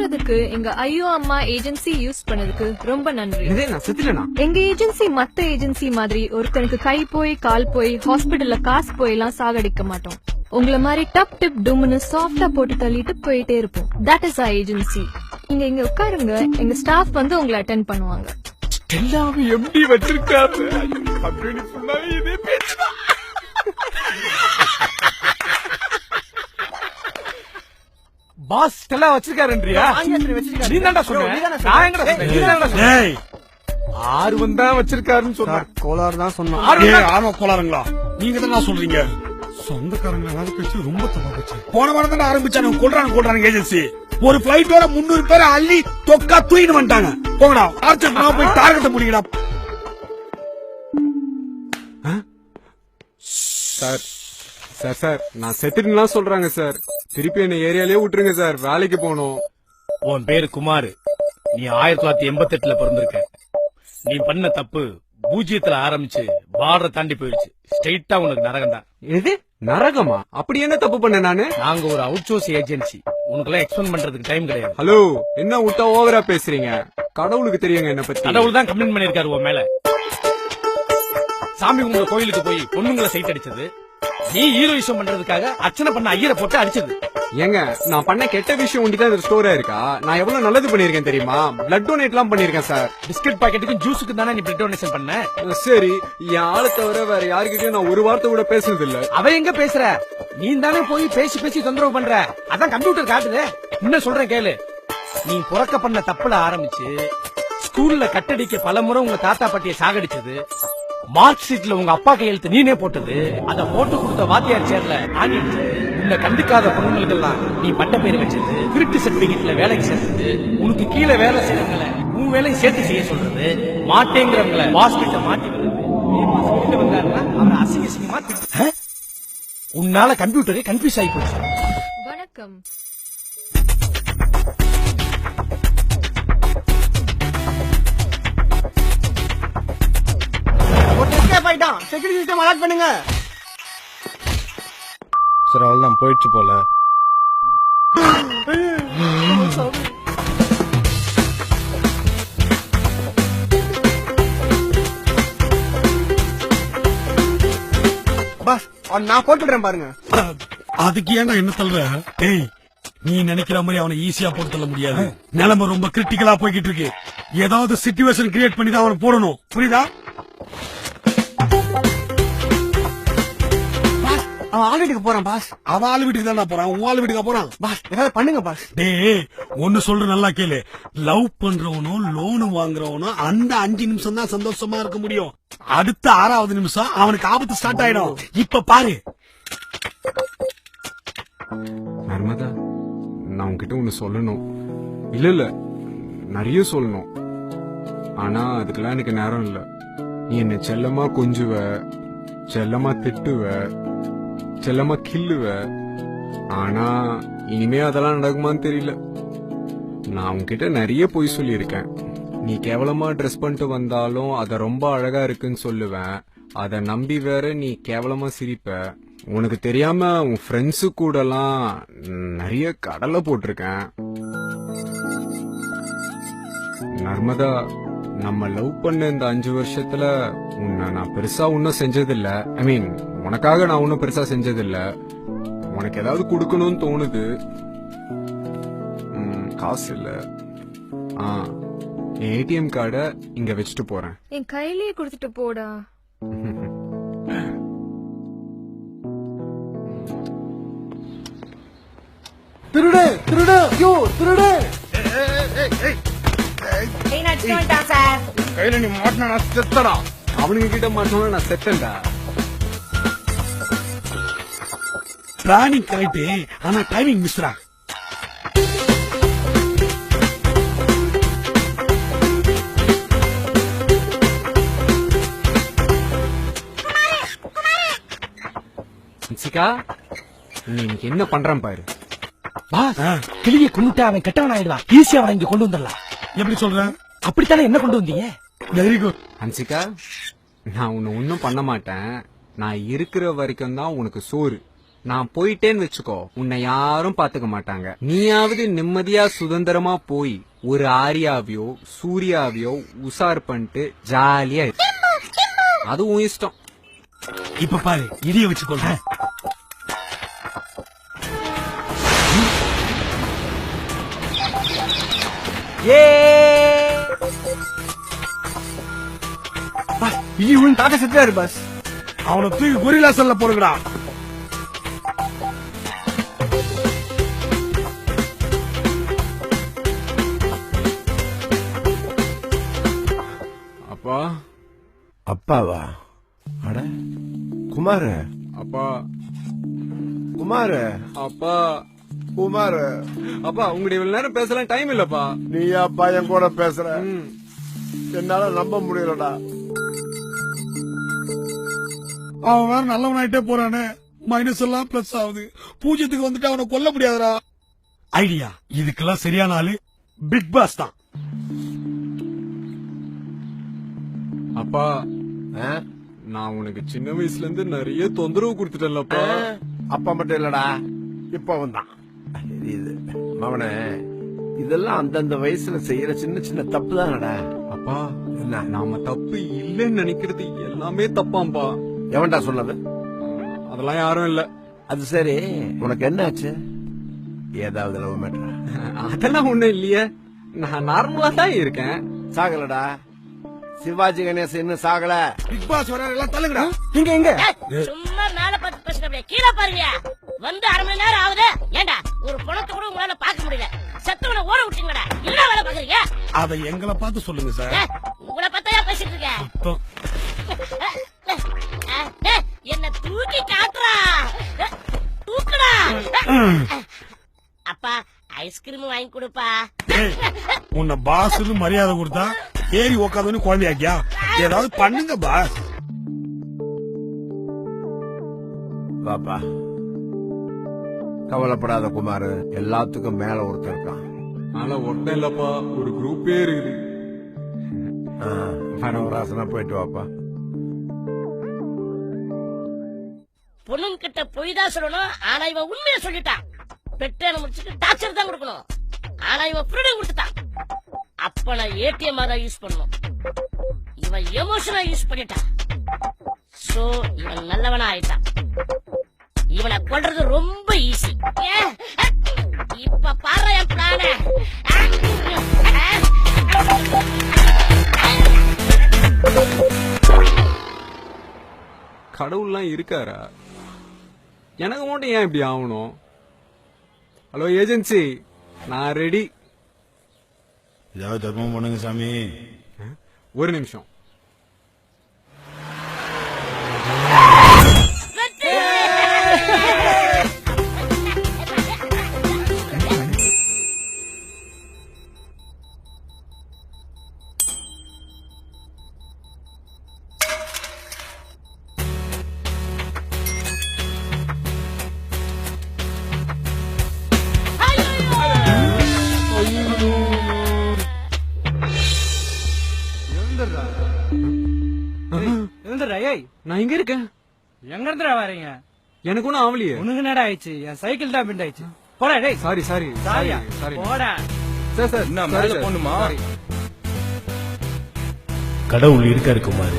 செத்ததுக்கு எங்க ஐயோ அம்மா ஏஜென்சி யூஸ் பண்ணதுக்கு ரொம்ப நன்றி. எங்க ஏஜென்சி மத்த ஏஜென்சி மாதிரி ஒருத்தனுக்கு கை போய் கால் போய் ஹாஸ்பிடல்ல காசு போய் எல்லாம் சாகடிக்க மாட்டோம். உங்கள மாதிரி டப் டிப் டும்னு சாஃப்டா போட்டு தள்ளிட்டு போயிட்டே இருப்போம். தட் இஸ் ஆ ஏஜென்சி நீங்க இங்க உட்காருங்க. எங்க ஸ்டாஃப் வந்து உங்களை அட்டென்ட் பண்ணுவாங்க. எல்லாமே எப்படி வச்சிருக்காரு பாஸ் எல்லாம் வச்சிருக்காருன்றியா? நீ தான்டா சொன்ன நான் எங்கடா சொன்னேன்? நீ தான்டா ஆர்வம் தான் வச்சிருக்காருன்னு சொன்னேன் கோளாறு தான் சொன்னோம். ஆர்வம் கோளாறுங்களா? நீங்க தான் சொல்றீங்க. சொந்தக்காரங்க பேச்சு ரொம்ப தப்பா போச்சு. போன வாரம் தானே ஆரம்பிச்சாங்க. கொள்றாங்க கொள்றாங்க ஏஜென்சி ஒரு பிளைட்டோட முன்னூறு பேரை அள்ளி தொக்கா தூக்கிட்டு வந்துட்டாங்க. போங்கடா ஆர்ச்சர் நான் போய் டார்கெட்டை முடிக்கடா சார் சார் சார் நான் செத்துட்டுலாம் சொல்றாங்க சார். திருப்பி என்ன ஏரியாலயே விட்டுருங்க சார். வேலைக்கு போகணும். உன் பேரு குமார். நீ ஆயிரத்தி தொள்ளாயிரத்தி எண்பத்தி எட்டுல பிறந்திருக்க. நீ பண்ண தப்பு பூஜ்ஜியத்துல ஆரம்பிச்சு பார்டரை தாண்டி போயிடுச்சு ஸ்ட்ரெயிட்டா உனக்கு நரகம் தான். எது? நரகமா? அப்படி என்ன தப்பு பண்ண நானு? நாங்க ஒரு அவுட் சோர்ஸ் ஏஜென்சி உனக்கெல்லாம் எக்ஸ்பிளைன் பண்றதுக்கு டைம் கிடையாது. ஹலோ என்ன விட்டா ஓவரா பேசுறீங்க? கடவுளுக்கு தெரியுங்க என்ன பத்தி. கடவுள் தான் கம்ப்ளைண்ட் பண்ணிருக்காரு உன் மேல. சாமி உங்க கோயிலுக்கு போய் பொண்ணுங்களை சைட் அடிச்சது. நீ ஹீரோயிசம் பண்றதுக்காக அர்ச்சனை பண்ண ஐயரை போட்டு அடிச்சது ஏங்க நான் பண்ண கெட்ட விஷயம் ஒண்டி தான் ஸ்டோரா இருக்கா? நான் எவ்வளவு நல்லது பண்ணிருக்கேன் தெரியுமா? பிளட் டொனேட் எல்லாம் பண்ணிருக்கேன் சார் பிஸ்கட் பாக்கெட்டுக்கும் ஜூஸுக்கு தானே நீ பிளட் டொனேஷன் பண்ண? சரி. என் ஆளை தவிர வேற யாருக்கிட்டயும் நான் ஒரு வார்த்தை கூட பேசுனது இல்ல அவ எங்க பேசுற? நீ தானே போய் பேசி பேசி தொந்தரவு பண்ற. அதான் கம்ப்யூட்டர் காட்டுது. இன்னும் சொல்றேன் கேளு. நீ புறக்க பண்ண தப்புல ஆரம்பிச்சு ஸ்கூல்ல கட்டடிக்க பல முறை உங்க தாத்தா பாட்டிய சாகடிச்சது மார்க் ஷீட்ல உங்க அப்பா கையெழுத்து நீனே போட்டது. அத போட்டு கொடுத்த வாத்தியார் சேர்ல ஆணி அடிச்சது உன்னை கண்டுக்காத பொண்ணுங்களுக்கெல்லாம் நீ பட்ட பேர் வச்சது. திருட்டு சர்டிபிகேட்ல வேலைக்கு சேர்த்தது. உனக்கு கீழே வேலை செய்யறவங்கள உன் வேலையை சேர்த்து செய்ய சொல்றது. மாட்டேங்கிறவங்கள பாஸ்கிட்ட மாட்டி? உன்னால கம்ப்யூட்டரே கன்ஃபியூஸ் ஆகி போச்சு. வணக்கம். ஆயிட்டான் செக்யூரிட்டி சிஸ்டம் அலர்ட் பண்ணுங்க. சரி அவ்வளவுதான் போயிடுச்சு போல. பாஸ் அவன் நான் போட்டு விடுறேன் பாருங்க. அதுக்கு ஏன்டா என்ன தள்ளுற டேய் நீ நினைக்கிற மாதிரி அவனை ஈஸியா போட்டு தள்ள முடியாது. நிலைமை ரொம்ப கிரிட்டிக்கலா போய்கிட்டு இருக்கு. ஏதாவது சிச்சுவேஷன் கிரியேட் பண்ணி தான் அவனை போடணும். புரியுதா? அவன் ஆள் வீட்டுக்கு போறான் பாஸ் அவன் ஆளு வீட்டுக்கு போறான் உன் ஆளு வீட்டுக்கு போறான். பாஸ் ஏதாவது பண்ணுங்க பாஸ் டேய் ஒன்னு சொல்ற நல்லா கேளு. லவ் பண்றவனும் லோனு வாங்குறவனும் அந்த அஞ்சு நிமிஷம் தான் சந்தோஷமா இருக்க முடியும். அடுத்த ஆறாவது நிமிஷம் அவனுக்கு ஆபத்து ஸ்டார்ட் ஆயிடும். இப்ப பாரு. நர்மதா நான் உன்கிட்ட ஒண்ணு சொல்லணும். இல்ல இல்ல. நிறைய சொல்லணும். ஆனா அதுக்கெல்லாம் எனக்கு நேரம் இல்ல. நீ என்ன செல்லமா கொஞ்சுவ செல்லமா திட்டுவ செல்லமா கில்லுவ. ஆனா இனிமே அதெல்லாம் நடக்குமான்னு தெரியல. நான் உன்கிட்ட நிறைய பொய் சொல்லியிருக்கேன். நீ கேவலமா ட்ரெஸ் பண்ணிட்டு வந்தாலும் அதை ரொம்ப அழகா இருக்குன்னு சொல்லுவேன். அதை நம்பி வேற நீ கேவலமா சிரிப்ப. உனக்கு தெரியாம உன் ஃப்ரெண்ட்ஸு கூடலாம் நிறைய கடலை போட்டிருக்கேன். நர்மதா நம்ம லவ் பண்ண இந்த அஞ்சு வருஷத்துல உன்னை நான் பெருசா ஒன்னும் செஞ்சதில்ல. ஐ மீன் உனக்காக நான் ஒன்னும் பெருசா செஞ்சதில்ல. உனக்கு ஏதாவது கொடுக்கணும்னு தோணுது. காசு இல்ல. ஆ என் ஏடிஎம் கார்டை இங்க வச்சுட்டு போறேன். என் கையிலேயே கொடுத்துட்டு போடா. திருடு திருடு யூ திருடு. கையில நீ மாட்டினா நான் செத்தடா. அவனுங்க கிட்ட மாட்டோம்னா நான் செத்தேன்டா. பிளானிங் கரெக்ட் ஆனா டைமிங் மிஸ்ரா ஹன்சிகா நீ இன்னைக்கு என்ன பண்றான் பாரு. பாஸ் கிளிய கொண்டுட்டு அவன் கெட்டவன் ஆயிடுவான் ஈஸியா அவனை இங்க கொண்டு வந்துடலாம். எப்படி சொல்ற? அப்படித்தானே என்ன கொண்டு வந்தீங்க? வெரி குட் ஹன்சிகா நான் உன்னை ஒன்னும் பண்ண மாட்டேன். நான் இருக்கிற வரைக்கும் தான் உனக்கு சோறு. நான் போயிட்டேன்னு வச்சுக்கோ உன்னை யாரும் பாத்துக்க மாட்டாங்க. நீயாவது நிம்மதியா சுதந்திரமா போய் ஒரு ஆரியாவையோ சூர்யாவையோ உசார் பண்ணிட்டு ஜாலியா இரு. அது உன் இஷ்டம். இப்ப பாரு இடிய வச்சு கொள்றேன் பாஸ் இடி விழுந்து தாத்தா செத்துறாரு பாஸ் அவனை தூக்கி கொரில்லா செல்ல போடுங்கடா. அப்பா. அப்பாவா? அட குமார். அப்பா. குமார். அப்பா. குமார். அப்பா உங்களுடைய இவ்வளவு நேரம் பேசலாம் டைம் இல்லப்பா. நீ அப்பா என் கூட பேசுற. என்னால நம்ப முடியலடா. அவன் வேற நல்லவனாயிட்டே போறானே. மைனஸ் எல்லாம் பிளஸ் ஆகுது. பூஜ்யத்துக்கு வந்துட்டு அவனை கொல்ல முடியாதுடா. ஐடியா இதுக்கெல்லாம் சரியான ஆளு. பிக் பாஸ் தான். ஆ? நான் உனக்கு சின்ன வயசுல இருந்து நிறைய தொந்தரவு கொடுத்துட்டேன்லப்பா. அப்பா மட்டும் இல்லடா இப்ப வந்தான் இது மவனே இதெல்லாம் அந்தந்த வயசுல செய்யற சின்ன சின்ன தப்பு தானடா. அப்பா என்ன? நாம தப்பு இல்லைன்னு நினைக்கிறது எல்லாமே தப்பாம்பா. எவன்டா சொன்னது? அதெல்லாம் யாரும் இல்ல. அது சரி. உனக்கு என்னாச்சு? ஏதாவது லவ் மேட்டரா அதெல்லாம் ஒண்ணும் இல்லையே. நான் நார்மலா தான் இருக்கேன். சாகலடா. சிவாஜி கணேசன் இன்னும் சாகல. பிக் பாஸ் வர எல்லாம் தள்ளுங்கடா. இங்க எங்க சும்மா மேல பார்த்து பேசுறப்ப கீழே பாருங்க. வந்து அரை மணி நேரம் ஆகுது. ஏண்டா ஒரு பணத்தை கூட உங்களால பார்க்க முடியல. செத்தவனை ஓட விட்டீங்கடா என்ன வேலை பாக்குறீங்க அதை எங்களை பார்த்து சொல்லுங்க சார். உங்களை பத்தையா பேசிட்டு இருக்க என்ன தூக்கி காட்டுறா. தூக்குடா. அப்பா ஐஸ்கிரீம் வாங்கி கொடுப்பா. உன்னை பாஸ்னு மரியாதை கொடுத்தா ஏறி உக்காந்து குழந்தையாக்கியா? ஏதாவது பண்ணுங்க பாஸ் பாப்பா கவலைப்படாத குமார். எல்லாத்துக்கும் மேல ஒருத்தர் இருக்கான். ஆனா ஒட்டம் இல்லப்பா ஒரு குரூப்பே இருக்குது. பரவராசனா போயிட்டு வாப்பா. பொண்ணுங்க கிட்ட பொய் தான் சொல்லணும். ஆனா இவன் உண்மையை சொல்லிட்டான். பெட்ரோல் முடிச்சுட்டு டார்ச்சர் தான் கொடுக்கணும். ஆனா இவன் ஃப்ரீடம் கொடுத்துட்டான். அப்ப நான் ஏடிஎம் தான் யூஸ் பண்ணும் இவன் எமோஷனா யூஸ் பண்ணிட்டான். சோ இவன் நல்லவனா ஆயிட்டான். இவனை கொல்றது ரொம்ப ஈஸி இப்ப பாரு என் பிளான. கடவுள்லாம் இருக்காரா? எனக்கு மட்டும் ஏன் இப்படி ஆகணும்? ஹலோ ஏஜென்சி நான் ரெடி ஏதாவது தர்மம் பண்ணுங்க சாமி. ஒரு நிமிஷம். எழுந்துடுறா நான் இங்க இருக்கேன் எங்க இருந்துடா வரீங்க எனக்கு ஒன்றும் ஆவலையே. உனக்கு என்னடா ஆயிடுச்சு? என் சைக்கிள் தான் பிண்ட் ஆயிடுச்சு. போடா டேய். சாரி சாரி சாரி சாரியா? சாரி போடா. சார் சார் என்ன, மேல? Sorry. கடவுள் இருக்காரு குமார்.